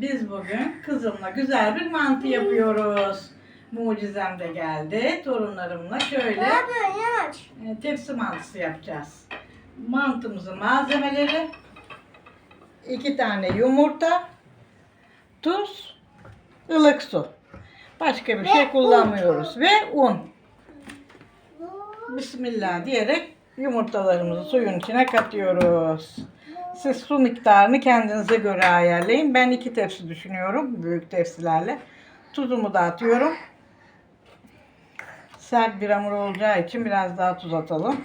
Biz bugün kızımla güzel bir mantı yapıyoruz. Mucizem de geldi. Torunlarımla şöyle yapıyorsun yavaş? e, tepsi mantısı yapacağız. Mantımızın malzemeleri iki tane yumurta, tuz, ılık su. Başka bir Ve şey un. kullanmıyoruz. Ve un. Bismillah diyerek yumurtalarımızı suyun içine katıyoruz. Siz su miktarını kendinize göre ayarlayın. Ben iki tepsi düşünüyorum büyük tepsilerle. Tuzumu da atıyorum. Sert bir hamur olacağı için biraz daha tuz atalım.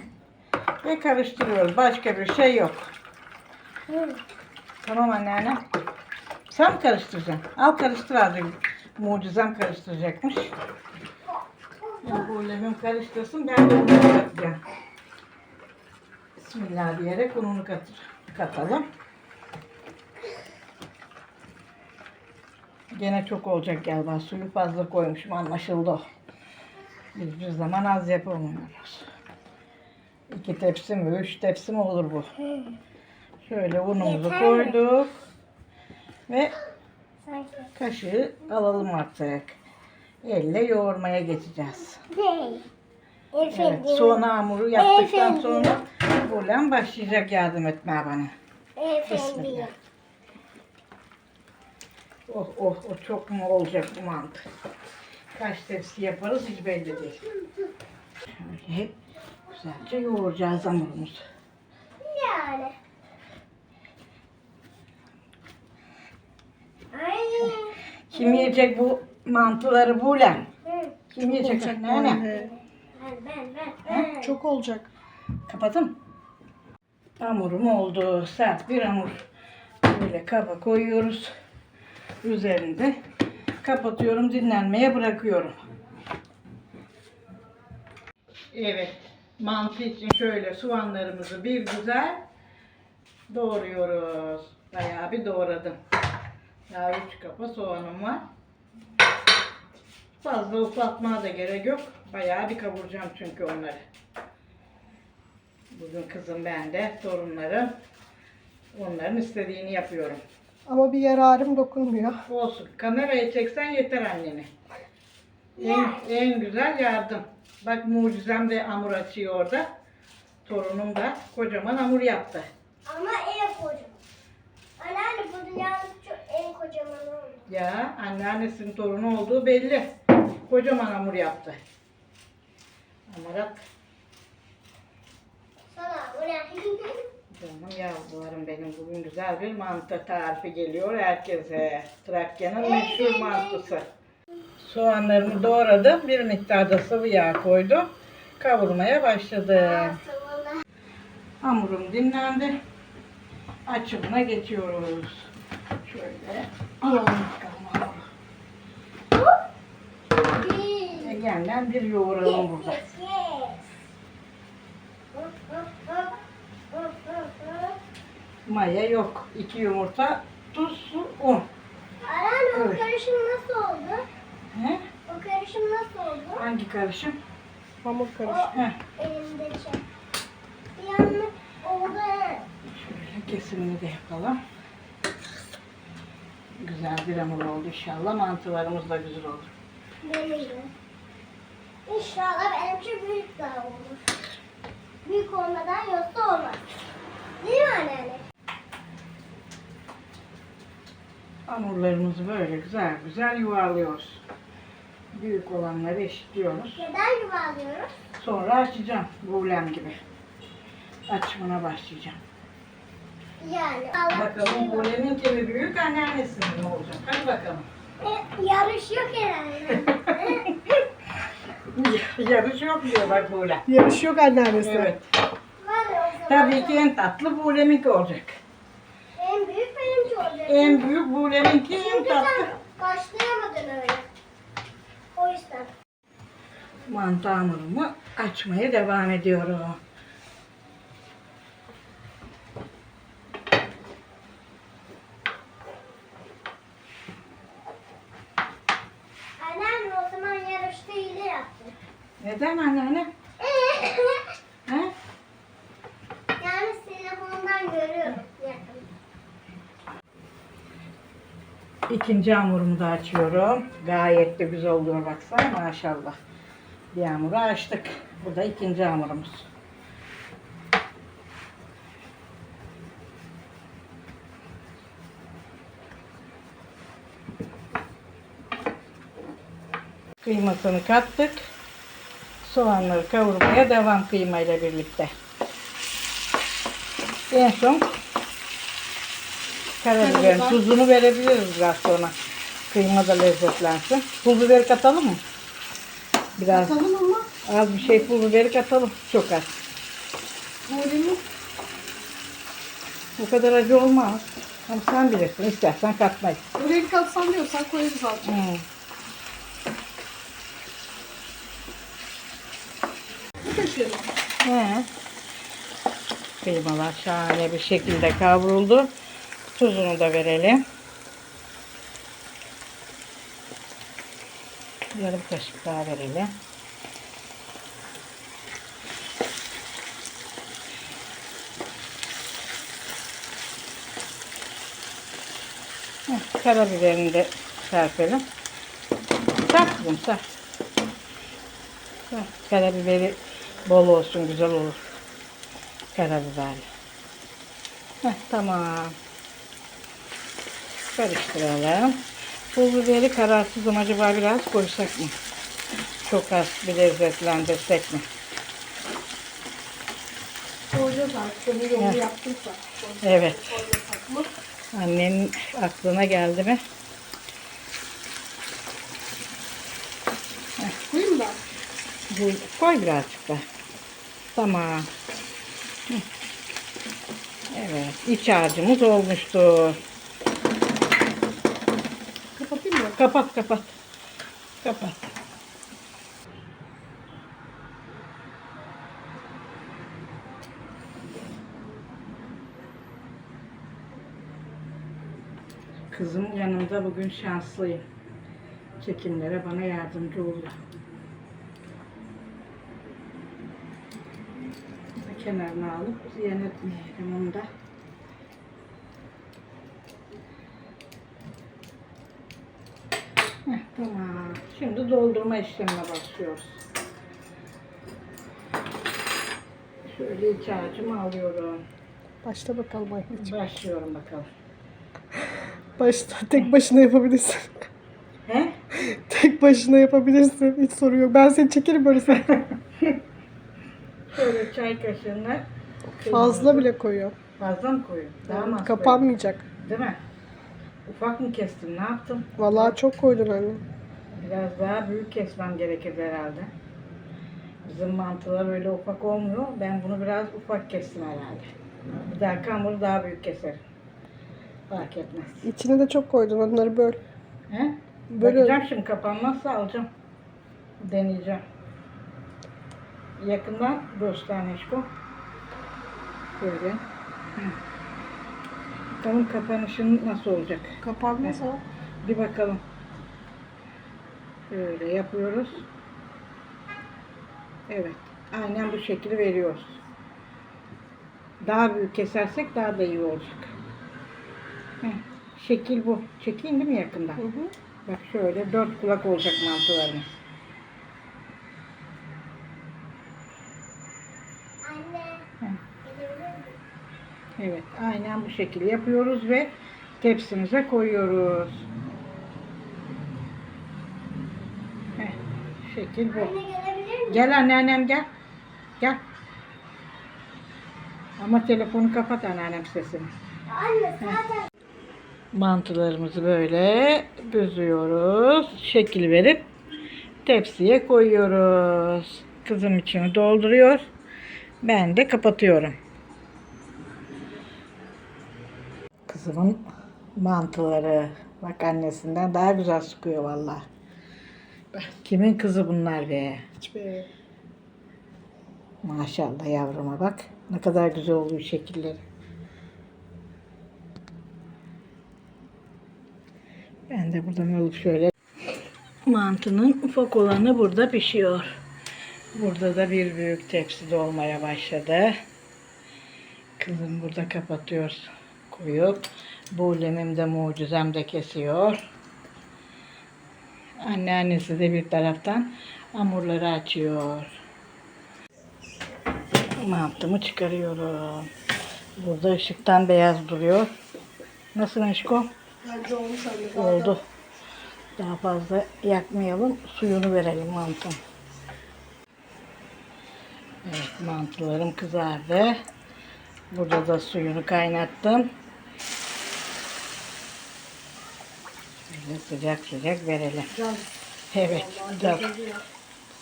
Ve karıştırıyoruz. Başka bir şey yok. Tamam anneanne. Sen karıştıracaksın? Al karıştır azıcık. Mucizem karıştıracakmış. Bu lemon karıştırsın ben de ununu katacağım. Bismillah diyerek ununu katır, katalım. Gene çok olacak galiba. Suyu fazla koymuşum anlaşıldı o. Biz bir zaman az yapamıyoruz. İki tepsi mi, üç tepsi mi olur bu? Şöyle unumuzu Yeter mi? koyduk. Ve Sanki. kaşığı alalım artık. Elle yoğurmaya geçeceğiz. Evet, soğan hamuru yaptıktan sonra Bulan başlayacak yardım etmeye bana. Efendim. Oh oh oh çok mu olacak bu mantı? Kaç tepsi yaparız hiç belli değil. Şöyle hep güzelce yoğuracağız hamurumuzu. Yani. Ay. Kim yiyecek bu mantıları Bulan? Hı. Kim yiyecek anneanne? Ben ben ben. ben. Çok olacak. Kapadım. Hamurum oldu. Sert bir hamur. Böyle kaba koyuyoruz. Üzerinde kapatıyorum. Dinlenmeye bırakıyorum. Evet. Mantı için şöyle soğanlarımızı bir güzel doğruyoruz. Bayağı bir doğradım. Daha üç kapa soğanım var. Fazla ufaltmaya da gerek yok. Bayağı bir kavuracağım çünkü onları. Bugün kızım ben de torunlarım. Onların istediğini yapıyorum. Ama bir yararım dokunmuyor. Olsun. Kamerayı çeksen yeter annene. En, en güzel yardım. Bak mucizem de hamur açıyor orada. Torunum da kocaman hamur yaptı. Ama en kocaman. Anneanne bu dünyanın çok en kocaman oldu. Ya anneannesinin torunu olduğu belli. Kocaman hamur yaptı. Amarat. Canım yavrularım benim bugün güzel bir mantı tarifi geliyor herkese. Trakya'nın meşhur mantısı. Soğanlarımı doğradım. Bir miktarda sıvı yağ koydum. Kavurmaya başladım. Hamurum dinlendi. Açımına geçiyoruz. Şöyle alalım bakalım hamuru. Bir yoğuralım burada. Maya yok. İki yumurta, tuz, su, un. Anneanne o Evet. karışım nasıl oldu? He? O karışım nasıl oldu? Hangi karışım? Hamur karış. O Heh. elimdeki. Bir yanlış oldu. Şöyle kesimini de yapalım. Güzel bir hamur oldu inşallah. Mantılarımız da güzel olur. Benim de. İnşallah benimki büyük daha olur. Büyük olmadan yoksa olmaz. Değil mi anneanne? Hamurlarımızı böyle güzel güzel yuvarlıyoruz. Büyük olanları eşitliyoruz. Neden yuvarlıyoruz? Sonra açacağım buğlem gibi. Açımına başlayacağım. Yani Allah Bakalım buğlemin kimi büyük anneannesinin mi olacak? Hadi bakalım. E, yarış yok herhalde. Yarış yok diyor bak buğlem. Yarış yok anneannesi. Evet. Tabii ki en tatlı buğleminki olacak. En büyük. En büyük buğleminki en Çünkü tatlı. sen başlayamadın öyle. O yüzden. Mantı hamurumu açmaya devam ediyorum. Anneanne o zaman yarışta hile yaptı. Neden anneanne? He? yani telefondan görüyorum. Yani. İkinci hamurumu da açıyorum. Gayet de güzel oluyor baksana maşallah. Bir hamuru açtık. Bu da ikinci hamurumuz. Kıymasını kattık. Soğanları kavurmaya devam kıymayla birlikte. En son karabiberin tuzunu verebiliriz biraz sonra. Kıyma da lezzetlensin. Pul biber katalım mı? Biraz Tamam ama az bir şey pul biberi katalım. Çok az. modelini Bu kadar acı olmaz. Ama sen bilirsin. İstersen katmayız. oraya katsan diyorsan koyarız azıcık. Hmm. Bu kaşığı. He. Kıymalar şahane bir şekilde kavruldu. Tuzunu da verelim. Yarım kaşık daha verelim. Heh, Karabiberini de serpelim. Sar kızım sar. Karabiberi bol olsun güzel olur. Karabiberli. Heh, tamam. Karıştıralım. Pul biberi kararsız ama acaba biraz koysak mı? Çok az bir lezzetlendirsek mi? Koyacağız artık. Senin yolu yaptıysa. Evet. Annenin aklına geldi mi? Koyayım da. Koy birazcık da. Tamam. Evet. iç harcımız olmuştur. Kapat kapat. Kapat. Kızım yanımda bugün şanslıyım. Çekimlere bana yardımcı oldu. Kenarına alıp ziyan etmeyelim onu da. Heh, tamam. Şimdi doldurma işlemine başlıyoruz. Şöyle iç harcımı alıyorum. Başla bakalım anneciğim. Başlıyorum bakalım. Başla. Tek başına yapabilirsin. He? Tek başına yapabilirsin. Hiç sorun yok. Ben seni çekerim böyle sen. Şöyle çay kaşığına Fazla bile koyuyor. fazla mı koyayım? Daha mı az? Kapanmayacak. Değil mi? Ufak mı kestim? Ne yaptım? Vallahi çok koydun anne. Biraz daha büyük kesmem gerekir herhalde. Bizim mantılar öyle ufak olmuyor. Ben bunu biraz ufak kestim herhalde. Bir dahaki hamuru daha büyük keserim. Fark etmez. İçine de çok koydun. Onları böl. He? Böyle- Bakacağım şimdi kapanmazsa alacağım. Deneyeceğim. Yakından göster Neşko. Böyle. Hı. Bakalım kapanışın nasıl olacak. Kapanmaz o. Bir bakalım. Şöyle yapıyoruz. Evet. Aynen bu şekli veriyoruz. Daha büyük kesersek daha da iyi olacak. Heh, Şekil bu. Çekeyim değil mi yakından? Hı hı. Bak şöyle dört kulak olacak mantılarımız. Anne. Evet. Aynen bu şekilde yapıyoruz ve tepsimize koyuyoruz. Heh, şekil bu. Anne gelebilir miyim? Gel anneannem gel. Gel. Ama telefonu kapat anneannem sesini. Anne zaten Mantılarımızı böyle büzüyoruz. Şekil verip tepsiye koyuyoruz. Kızım içini dolduruyor. Ben de kapatıyorum. Kızımın mantıları. Bak annesinden daha güzel sıkıyor vallahi. Kimin kızı bunlar be? Hiç be. Maşallah yavruma bak. Ne kadar güzel oluyor şekilleri. Ben de buradan alıp şöyle mantının ufak olanı burada pişiyor. Burada da bir büyük tepsi dolmaya başladı. Kızım burada kapatıyor koyup Buğlemim de mucizem de kesiyor. Anneannesi de bir taraftan hamurları açıyor. Mantımı çıkarıyorum. Burada ışıktan beyaz duruyor. Nasıl aşkım? Bence olmuş anne. Oldu. Daha fazla yakmayalım. Suyunu verelim mantın. Evet mantılarım kızardı. Burada da suyunu kaynattım. Şöyle sıcak sıcak verelim. Can. Evet. Biraz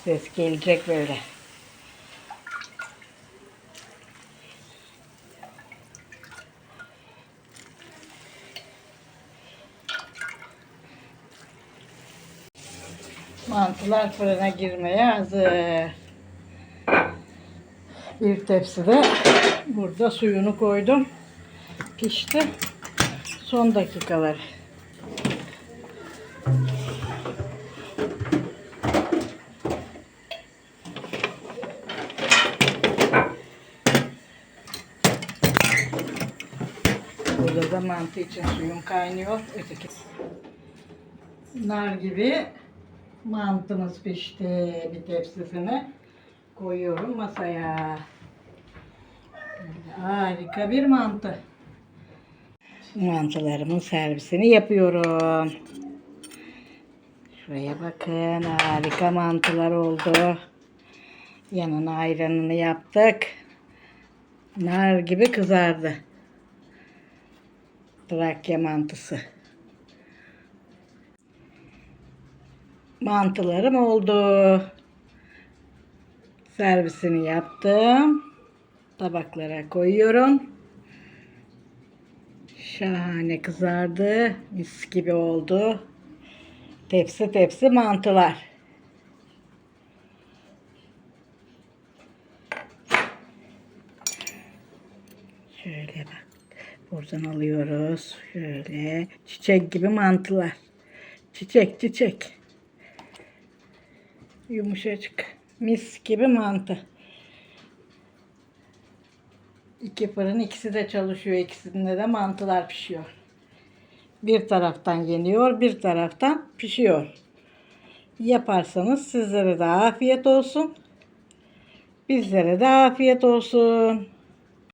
ses gelecek böyle. Mantılar fırına girmeye hazır. Bir tepside burada suyunu koydum. Pişti. Son dakikalar. Da mantı için suyum kaynıyor. Öteki nar gibi mantımız pişti bir tepsisine. Koyuyorum masaya. Harika bir mantı. Mantılarımın servisini yapıyorum. Şuraya bakın harika mantılar oldu. Yanına ayranını yaptık. Nar gibi kızardı. Trakya mantısı. Mantılarım oldu. Servisini yaptım. Tabaklara koyuyorum. Şahane kızardı. Mis gibi oldu. Tepsi tepsi mantılar. Şöyle bak. Buradan alıyoruz. Şöyle çiçek gibi mantılar. Çiçek çiçek. Yumuşacık. Mis gibi mantı. İki fırın ikisi de çalışıyor. İkisinde de mantılar pişiyor. Bir taraftan yeniyor, bir taraftan pişiyor. Yaparsanız sizlere de afiyet olsun. Bizlere de afiyet olsun.